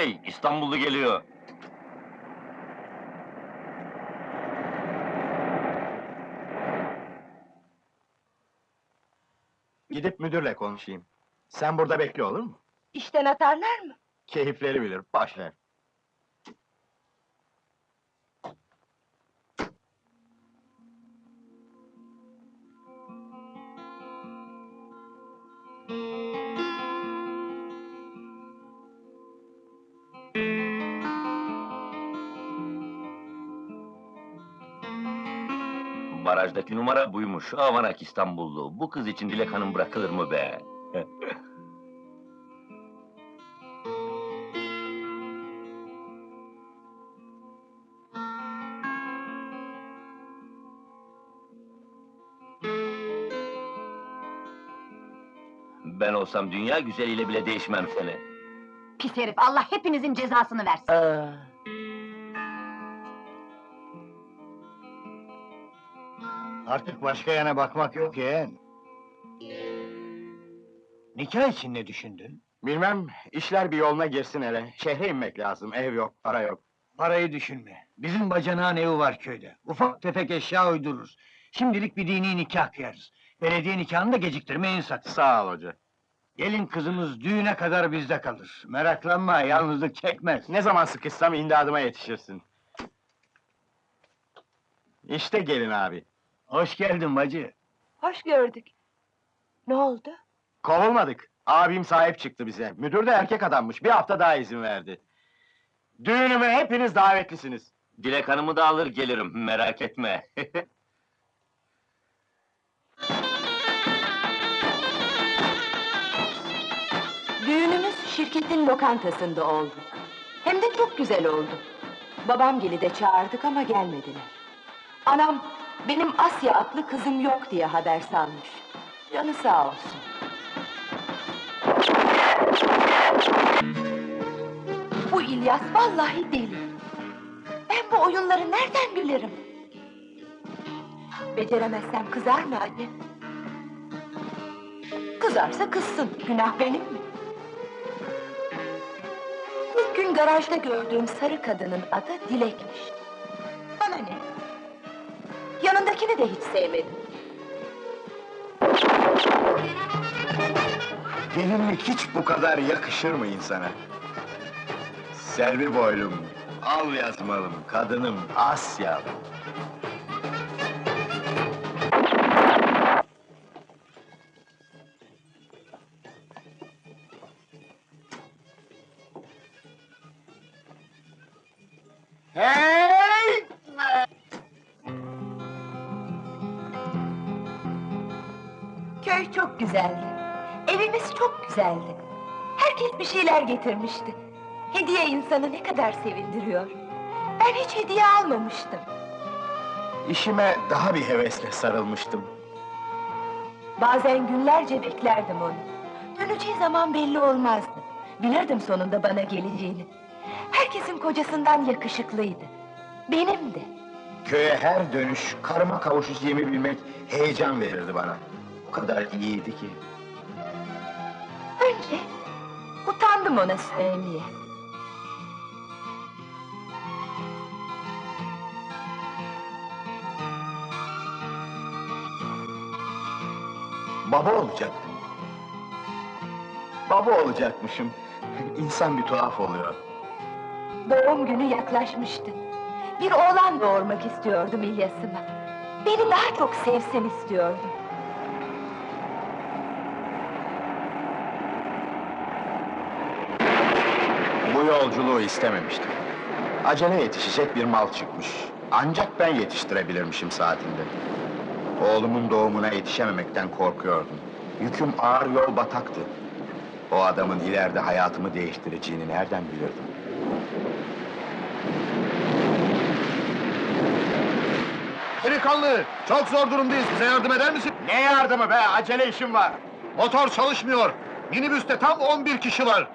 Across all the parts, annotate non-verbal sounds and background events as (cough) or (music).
Hey, İstanbullu geliyor. Gidip müdürle konuşayım. Sen burada bekle olur mu? İşten atarlar mı? Keyifleri bilir, boş ver. Barajdaki numara buymuş. Avanak İstanbullu. Bu kız için Dilek Hanım bırakılır mı be? (laughs) ben olsam dünya güzeliyle bile değişmem seni. Pis herif, Allah hepinizin cezasını versin. Artık başka yana bakmak yok yeğen. Nikah için ne düşündün? Bilmem, işler bir yoluna girsin hele. Şehre inmek lazım, ev yok, para yok. Parayı düşünme. Bizim bacanağın evi var köyde. Ufak tefek eşya uydururuz. Şimdilik bir dini nikah kıyarız. Belediye nikahını da geciktirmeyin sakın. Sağ ol hoca. Gelin kızımız düğüne kadar bizde kalır. Meraklanma, yalnızlık çekmez. Ne zaman sıkışsam imdadıma yetişirsin. İşte gelin abi. Hoş geldin bacı. Hoş gördük. Ne oldu? Kovulmadık. Abim sahip çıktı bize. Müdür de erkek adammış, bir hafta daha izin verdi. Düğünüme hepiniz davetlisiniz. Dilek Hanım'ı da alır gelirim, merak etme. (laughs) Düğünümüz şirketin lokantasında oldu. Hem de çok güzel oldu. Babam geli de çağırdık ama gelmediler. Anam, benim Asya adlı kızım yok diye haber salmış. Canı sağ olsun. Bu İlyas vallahi deli. Ben bu oyunları nereden bilirim? Beceremezsem kızar mı anne? Kızarsa kızsın, günah benim mi? İlk gün garajda gördüğüm sarı kadının adı Dilek'miş. Yanındakini de hiç sevmedim. Gelinlik hiç bu kadar yakışır mı insana? Selvi boylum, al yazmalım, kadınım, Asya. Köy çok güzeldi. Evimiz çok güzeldi. Herkes bir şeyler getirmişti. Hediye insanı ne kadar sevindiriyor. Ben hiç hediye almamıştım. İşime daha bir hevesle sarılmıştım. Bazen günlerce beklerdim onu. Döneceği zaman belli olmazdı. Bilirdim sonunda bana geleceğini. Herkesin kocasından yakışıklıydı. Benim de. Köye her dönüş, karıma kavuşacağımı bilmek heyecan verirdi bana. O kadar iyiydi ki. Önce utandım ona söylemeye. Baba olacaktım. Baba olacakmışım. (laughs) İnsan bir tuhaf oluyor. Doğum günü yaklaşmıştı. Bir oğlan doğurmak istiyordum İlyas'ıma. Beni daha çok sevsin istiyordum. Bu yolculuğu istememiştim. Acele yetişecek bir mal çıkmış. Ancak ben yetiştirebilirmişim saatinde. Oğlumun doğumuna yetişememekten korkuyordum. Yüküm ağır yol bataktı. O adamın ileride hayatımı değiştireceğini nereden bilirdim? Delikanlı, çok zor durumdayız. Bize yardım eder misin? Ne yardımı be? Acele işim var. Motor çalışmıyor. Minibüste tam 11 kişi var.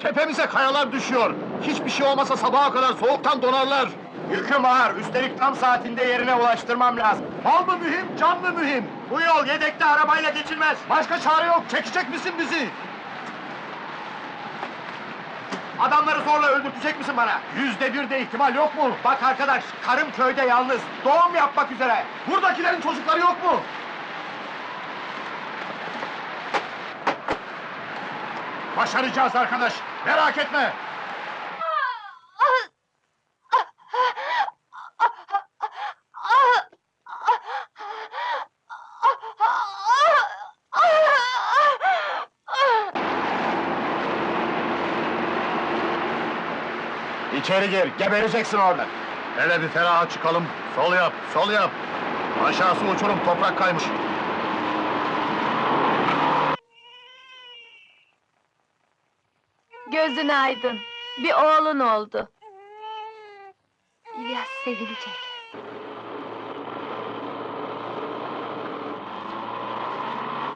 Tepemize kayalar düşüyor. Hiçbir şey olmasa sabaha kadar soğuktan donarlar. Yüküm ağır. Üstelik tam saatinde yerine ulaştırmam lazım. Mal mı mühim, can mı mühim? Bu yol yedekli arabayla geçilmez. Başka çare yok. Çekecek misin bizi? Adamları zorla öldürtecek misin bana? Yüzde bir de ihtimal yok mu? Bak arkadaş, karım köyde yalnız. Doğum yapmak üzere. Buradakilerin çocukları yok mu? Başaracağız arkadaş, merak etme. İçeri gir, gebereceksin orada. Hele bir feraha çıkalım. Sol yap, sol yap. Aşağısı uçurum, toprak kaymış. Gözün aydın. Bir oğlun oldu. İlyas sevinecek.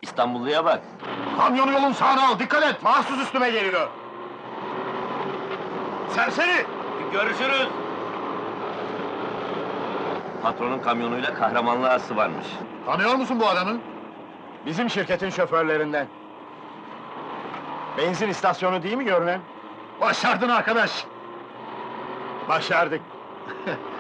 İstanbulluya bak. Kamyonu yolun sağına al, dikkat et! Mahsus üstüme geliyor. Serseri! Görüşürüz. Patronun kamyonuyla kahramanlığa varmış. Tanıyor musun bu adamı? Bizim şirketin şoförlerinden. Benzin istasyonu değil mi görünen? Başardın arkadaş! Başardık. (laughs)